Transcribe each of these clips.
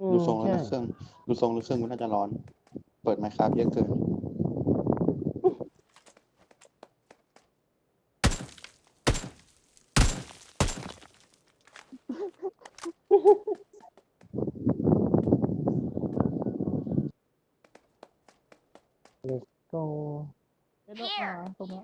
อืดูมทรงแล้วใช่นะเครื่องดูทรงแล้วเครื่องมันน่าจะร้อน เปิดไมค์ครับเยอะเกินโกเอ็นอาร์ตรงนี้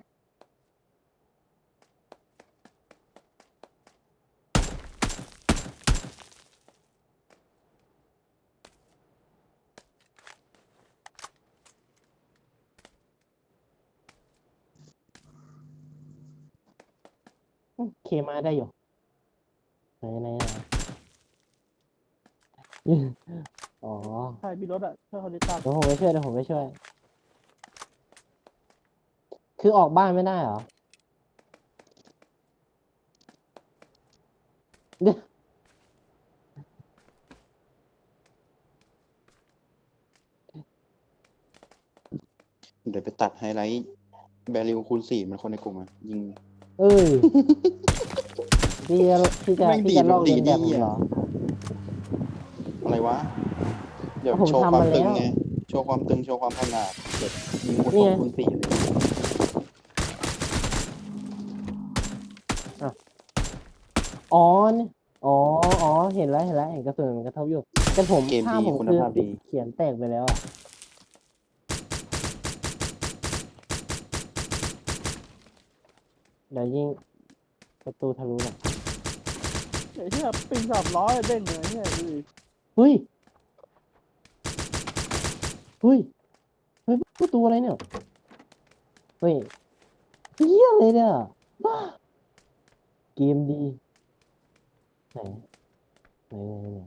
เคมาได้อยู่ไหนไหนไหนอ๋อใช่มีรถอะช่วยเขาติดตามเดี๋ยวผมไปช่วยเดี๋ยวผมไปช่วย คือออกบ้านไม่ได้เหรอเดี๋ยวเดี๋ยวไปตัดไฮไลท์แบริวคูณสี่มันคนในกลุ่มอะยิง เอ้ย พี่จะพี่จะแม่งพี่จะดีดลอกดีเลียนดแบบผมดีอะ เหรอ อะไรวะ เดี๋ยวผมโชว์ทำความมาตึงแล้วไงโชว์ความตึง โชว์ความพังงาดเดี๋ยวยิงคูณนี่สอไงงคูณสี่เลยอ๋อนี่อ๋ออ๋อเห็นแล้วเห็นแล้วเห็นกระสุนมันกระทบอยู่แต่ผมเกมภาพดีผมคุณคือภาพดี เขียนแตกไปแล้วอะเดี๋ยวยิงประตูทะลุน่ะ ไอ้เหี้ยปิงสามร้อยเด้งเลยเนี่ยดูดิเฮ้ยเฮ้ยเฮ้ยประตูอะไรเนี่ยเฮ้ยเฮียอะไรเนี่ยบ้าเกมดีไหนไหนไหนไหน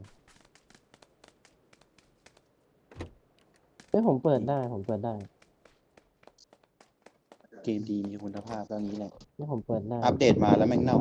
เฮ้ยผมเปิดได้ผมเปิดได้เกมดีมีคุณภาพก็งี้แหละนี่ผมเปิดได้อัปเดตมาแล้วแม่งเน่า